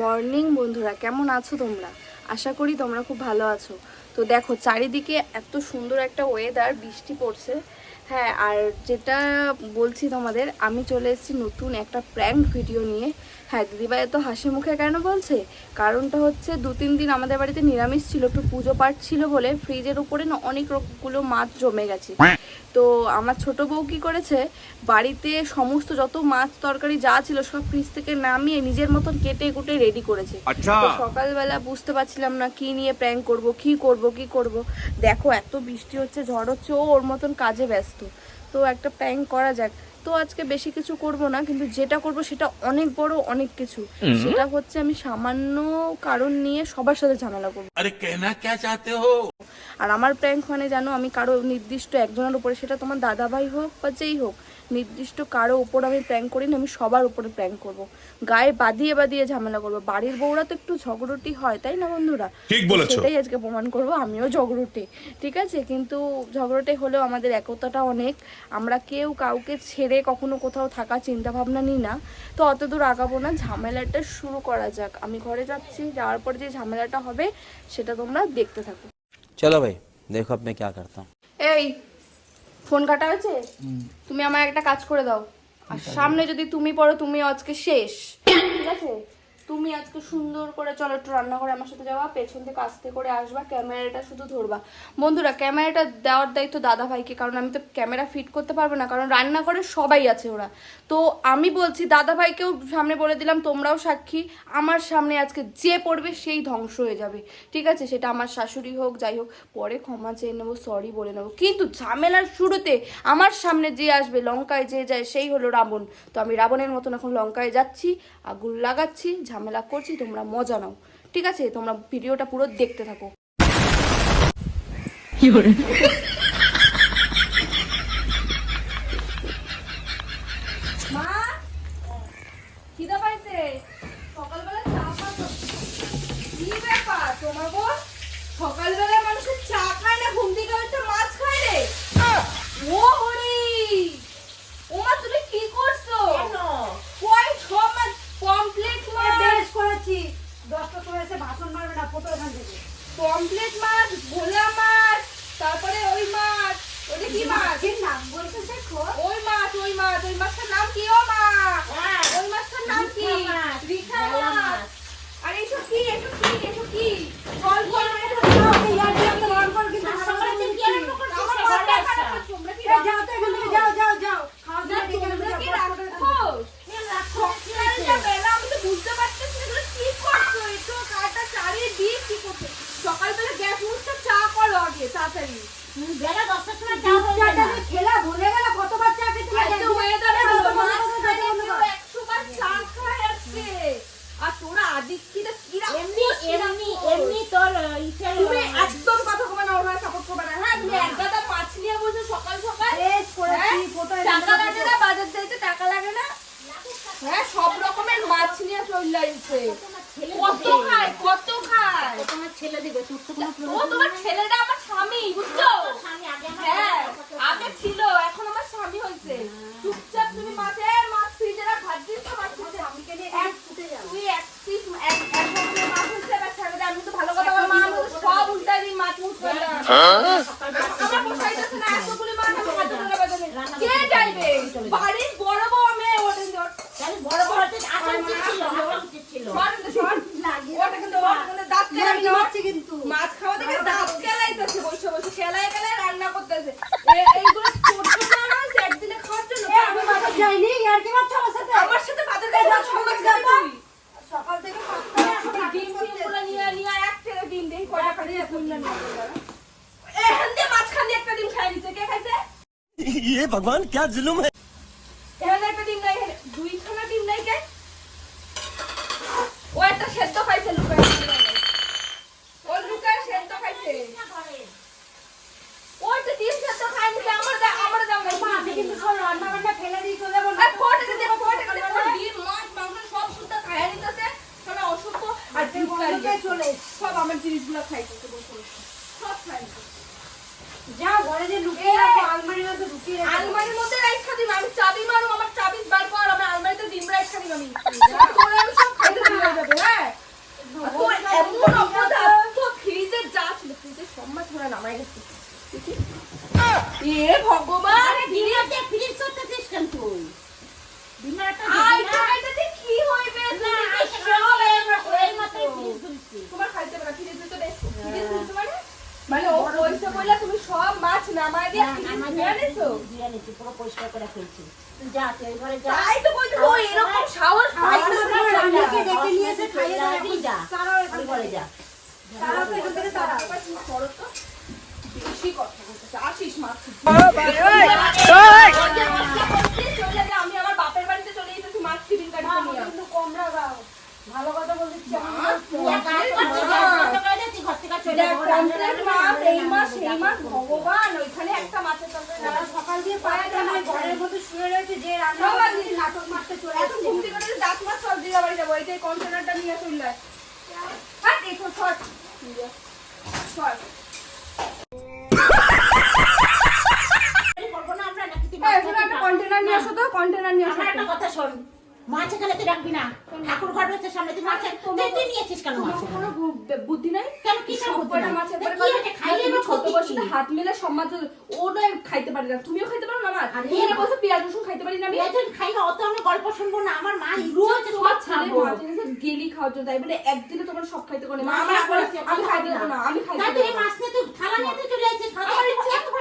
Morning বন্ধুরা কেমন আছো তোমরা? আশা করি তোমরা খুব ভালো আছো। তো দেখো চারিদিকে এত সুন্দর একটা ওয়েদার বৃষ্টি পড়ছে। হ্যাঁ আর যেটা বলছি তোমাদের আমি চলে এসেছি নতুন একটা প্র্যাঙ্ক ভিডিও নিয়ে। হ্যাঁ দিদিভাই এত হাসি মুখে কেন বলছে? কারণটা হচ্ছে দু তিন দিন আমাদের বাড়িতে নিরামিষ ছিল একটু পুজো পাঠ ছিল বলে ফ্রিজের উপরে না অনেকগুলো মাছ জমে গেছে। হ্যাঁ। তো আমার ছোট বউ কি করেছে? বাড়িতে সমস্ত যত মাছ তরকারি যা ছিল সব ফ্রিজ থেকে নামিয়ে নিজের মতন কেটে কুটে রেডি করেছে। আচ্ছা। তো সকালবেলা বুঝতে পারছিলাম না কি নিয়ে প্র্যাঙ্ক করব কি করব কি করব। দেখো এত বৃষ্টি হচ্ছে ঝড় হচ্ছে ও ওর মতন কাজে ব্যস্ত। তো একটা প্র্যাঙ্ক করা যাক। তো আজকে বেশি কিছু করব না কিন্তু যেটা করব সেটা অনেক বড় অনেক কিছু। সেটা হচ্ছে আমি সামান্য কারণ নিয়ে সবার সাথে ঝামেলা করব। আরে কেনা কে চাতে হো? আর আমার প্র্যাঙ্ক মানে জানো আমি কারও নির্দিষ্ট একজনের উপরে সেটা তোমার দাদা ভাই হোক বা যেই হোক নির্দিষ্ট কারো উপর আমি প্র্যাঙ্ক করি না আমি সবার উপরে প্র্যাঙ্ক করব গায়ে বাদিয়ে বাদিয়ে ঝামেলা করবো বাড়ির বউরা তো একটু ঝগড়টি হয় তাই না বন্ধুরা ঠিক বলেছো। সেটাই আজকে প্রমাণ করব আমিও ঝগড়টে ঠিক আছে কিন্তু ঝগড়টে হলেও আমাদের একতাটা অনেক আমরা কেউ কাউকে ছেড়ে কখনো কোথাও থাকা চিন্তা ভাবনা নিই না তো অত দূর আগাবো না ঝামেলাটা শুরু করা যাক আমি ঘরে যাচ্ছি যাওয়ার পরে যে ঝামেলাটা হবে সেটা তোমরা দেখতে থাকো चलो भाई देखो अब मैं क्या करता हूँ এই ফোন কাটা হয়েছে? তুমি আমার একটা কাজ করে দাও। আর সামনে যদি তুমি পড়ো তুমি আজকে শেষ। ঠিক আছে? তুমি আজকে সুন্দর করে চলো একটু রান্নাঘরে আমার সাথে যাওয়া, পেছন থেকে আস্তে করে আসবা, ক্যামেরাটা শুধু ধরবা। বন্ধুরা, ক্যামেরাটা দেওয়ার দায়িত্ব দাদা ভাইকে, কারণ আমি তো ক্যামেরা ফিট করতে পারব না, কারণ রান্নাঘরে সবাই আছে ওরা। তো আমি বলছি, দাদা ভাইকেও সামনে বলে দিলাম, তোমরাও সাক্ষী, আমার সামনে আজকে যে পড়বে সেই ধ্বংস হয়ে যাবে। ঠিক আছে? সেটা আমার শাশুড়ি হোক, যাই হোক, পরে ক্ষমা চেয়ে নেব সরি বলে নেব। কিন্তু ঝামেলার শুরুতে আমার সামনে যে আসবে, লঙ্কায় যে যায়, সেই হলো রাবণ। তো আমি রাবণের মতন এখন লঙ্কায় যাচ্ছি, আগুন লাগাচ্ছি ঝামেলা করছি তোমরা মজা নাও। ঠিক আছে? তোমরা ভিডিওটা পুরো দেখতে থাকো। মা খিদা পাইছে। সকালবেলা চা খাব কি ব্যাপার? তোমার বোন সকালবেলা মানুষের চা খায় না ঘুম থেকে উঠে মাছ খায় রে ও হরি ওমা তুমি কি করছ কেন? কই সব মাছ পমপ্লেট মাছ বেশ করেছি দশটা সময় এসে বাসন মারবে না ফটো এখান থেকে। পমপ্লেট মাছ ভোলা মাছ তারপরে ওই মাছ। ওটা কি মাছ? এর নাম বলতে দেখো ওই মাছ ওই মাছ ওই মাছটার নাম কি ও মা? হ্যাঁ। ওই মাছটার নাম কি? রিখা মাছ। আর এসব কি এসব কি এসব কি জল জল মেরে সকালের দিন কি আরম্ভ করছিস? আমার সকালে মাথা আসা। খারাপ করছে, তোমরা কি এই যাও তো এখান থেকে, যাও, যাও, যাও। খাওয়া না, দাওয়া ডেকে নেবে, তোমরা যাও, কি পরে photo এখান থেকে। রাক্ষস? এ রাক্ষস, কি হয়েছে? সকালটা বেলা আমি তো বুঝতে পারতেছি না, এগুলো কি করছ? একটু কাটা চারিদিক কি করছ? সকালবেলা গ্যাস মুছতে চা করো আগে তাড়াতাড়ি। বেলা দশটার সময় চা হয়ে যায় খেলা ভুলে গেলে। আর তোরা কিরা এমনি এমনি এমনি তোর একদম কথা কবে না ওরা সাপোর্ট করবে না। হ্যাঁ তুমি এক গাদা নিয়ে বসে সকাল সকাল হ্যাঁ? টাকা লাগে না বাজার যাইতে টাকা লাগে না। হ্যাঁ সব রকমের মাছ নিয়ে চলে কত। খায় কত খায়। তোমার ছেলে দিবে? তোর তো কোনো ও প্রয়োজন তোমার নেই। ছেলেটা আমার স্বামী বুঝছ স্বামী আগে আমার হ্যাঁ কথা আগে ছিল এখন আমার স্বামী হয়েছে চুপচাপ তুমি মাছে মাছ ফ্রিজে রাখ ভাত দিস তো মাছ ফ্রিজে স্বামীকে নিয়ে এক ছুটে যাও। তুই এক পিস এক এক রকমের মাছ হচ্ছে এবার ছেড়ে দে আমি তো ভালো কথা আমার মা আমাকে সব উল্টা দিন মাছ মুছ করে भगवान क्या जुलुम है? যা লুকিয়ে রাখো আলমারির মধ্যে লুকিয়ে রাখো আলমারির মধ্যে রাখা দিবি আমি চাবি মারু আমার চাবি বার কর আমার আলমারিতে ডিম রাখা দিবি আমি। তোর আমি সব খাইতে দিয়ে যাবে হ্যাঁ? এমন ফ্রিজে যা ছিল ফ্রিজে সব ধরে নামাই গেছে। এ ভগবান দিনাতে ফ্রিজ করতেছিস কেন তুই? দিনাটা আইটা আইটাতে কি হইবে? না তো। সব ফ্রিজ তোমার খাইতে পারে ফ্রিজে তো দেখো ফ্রিজে মানে ও তুমি সব মাছ নামাই দিয়ে ধুয়ে আনিছো দিয়ে নিচ্ছি পুরো পরিষ্কার করে ফেলছি। তুই যা তুই ঘরে যা। তাই তো বলছি ও এরকম সাহস পাই আমার না রানীকে ডেকে নিয়ে এসে খাইয়ে দাও তুই যা। তারাও ওই ঘরে যা। তারাও তো এখান থেকে তারা বেশি কথা বলতেছে আসিস মাছ আমি আমার বাপের বাড়িতে চলে যেতেছি মাছ টিফিন কাটতে নিয়ে কিন্তু কমরা গাও ভালো কথা বলছিস। ঘর থেকে চলে মাছ, এই মাছ, সেই মাছ, ভগবান, ওইখানে একটা মাছের তরকারি তারা সকাল দিয়ে পায়ে জামাই ঘরের মধ্যে শুয়ে রয়েছে যে রান্না নাটক মারতে চলে এখন ঘুম থেকে উঠে দাঁত মাছ সব দিদা বাড়ি যাব, এই যে কন্টেনারটা নিয়ে চলে আয়। হাট, দেখো, ছট। ছট। না কন্টেনার নিয়ে আসো তো, কন্টেনার নিয়ে আসো একটা। কথা শোন মাছ এখানে তুই রাখবি না। ঠাকুর ঘর রয়েছে সামনে তুই মাছ তুই তুই নিয়েছিস কেন মাছ কোনো বুদ্ধি নাই? কেন কি সব মাছ? খাইলে তুমি বা ছোট কি? হাত মিলে সব মাছ ও খাইতে পারে না। তুমিও খাইতে পারো না মাছ আমি- তুমি না পেঁয়াজ রসুন খাইতে পারি না আমি? পেঁয়াজ খাই না অত আমি গল্প শুনব না আমার মা রোজ তোমার মাছ এনেছে গেলি খাওয়ার জন্য তাই বলে একদিনে তোমার সব খাইতে করে মা, আমার আমি খাইতে না না। আমি খাইতে দেবো তুই মাছ নিয়ে তুই থালা নিয়ে তুই চলে ইচ্ছা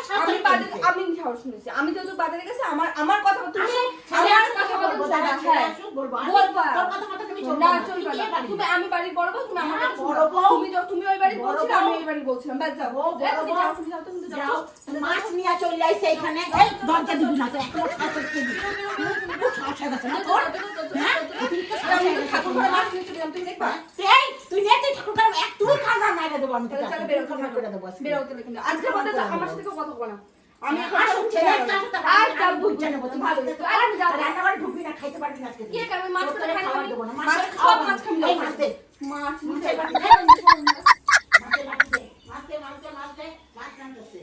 সাহস আমি বাজারে? আমি খাওয়া শুনেছি। আমি যেহেতু বাজারে গেছি আমার আমার কথা মতো আমি আমার ছেলে কথা আসুক, মতো বলব, চলবা, দাদা ছেলে হ্যাঁ। আসুক, বলব। আমি বলবা। তোর কথা মতো তুমি চলবো না না। চলবে তুই না কে বাড়ি? তুমি আমি বাড়ির বড় বউ তুমি আমার হ্যাঁ, বড় ছোট বউ। তুমি যাও তুমি ওই বড় বলছিলে আমি এই বাড়ির বলছিলাম বাস যাও। বড় তুমি যাও তুমি যাও তুমি যাও। মাছ নিয়ে চলে আইছে এখানে। এই দরজা দিবি না তো হয়ে হ্যাঁ হয়ে তো এক দেবো আজকে। আমার সাথে কথা বলো না। আমি এখন আর ছেলে আর না, ভালো ভালো আর রান্নাঘরে ঢুকবি না খাইতে পারবি না আজকে। কি করবে? মাছ তোর তো তোরে খাই খাওয়ার না। মাছ খাওয়া মাছ খাবি না। এই মাছ দে। মাছ মাছের নিতে বাটি পারবি দে। না। মাছের বাটি দে। মাছ দে, মাছ দে, মাছ দে। মাছ রাঁধতেছে।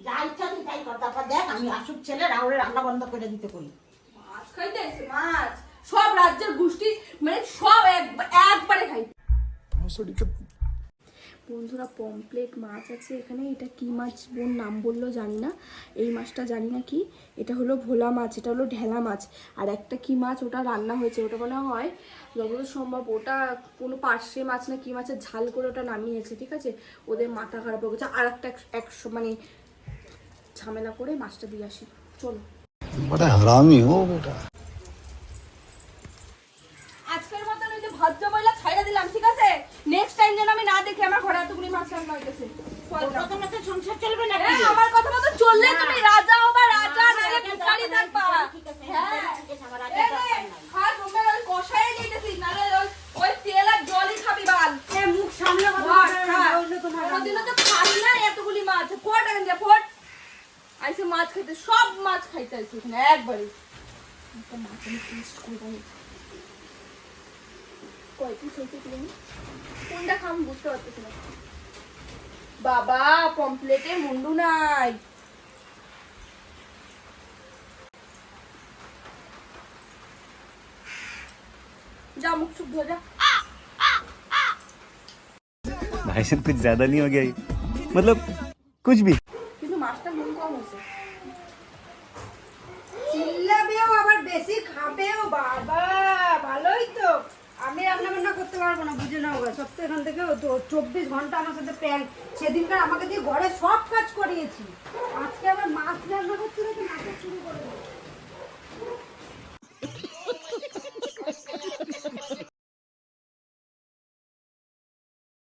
যা ইচ্ছা তুই তাই কর। তারপর দেখ আমি আসুক ছেলে রাউরে রান্না বন্ধ করে দিতে কই? মাছ খাইতে এসে মাছ। সব রাজ্যের গোষ্ঠী মানে সব একবারে খাই বন্ধুরা পমপ্লেট মাছ আছে এখানে। এটা কি মাছ বোন নাম বলল জানি না। এই মাছটা জানি না কি। এটা হলো ভোলা মাছ এটা হলো ঢেলা মাছ। আর একটা কি মাছ? ওটা রান্না হয়েছে। ওটা মনে হয় যতদূর সম্ভব ওটা কোনো পার্শে মাছ না কি মাছের ঝাল করে ওটা নামিয়েছে ঠিক আছে? ওদের মাথা খারাপ হয়ে গেছে। আর একটা এক- একশো মানে ঝামেলা করে মাছটা দিয়ে আসি। চলো। বড় হারামি ও বেটা। আজকের মতন ওই যে ভদ্র বইলা ছাইড়া দিলাম ঠিক আছে? নেক্সট টাইম যেন আমি না দেখি আমার ঘরে এতগুলি মাছ রান্না হইতেছে। কথা মতো সংসার চলবে না হ্যাঁ, আমার কথা একবারে। একটা মাছ আমি taste করবো আমি। কয় piece হয়েছে কি জানি? কোনটা খাম বুঝতে পারতেছি না বাবা পমপ্লেটে মুন্ডু নাই যা মুখ চুপ ধরে যা भाई साहब कुछ ज्यादा नहीं हो गया ये? मतलब कुछ भी কিন্তু মাছটা নুন কম হয়েছে বেশি ও বাবা, ভালোই তো আমি রান্না বান্না করতে পারব না, বুঝে নাও। সব তো এখান থেকে চব্বিশ ঘণ্টা আমার সাথে প্যান্ট সেদিনকার আমাকে দিয়ে ঘরে সব কাজ করিয়েছি আজকে আবার মাছ রান্না করতে নাকি মাছের শুরু করে।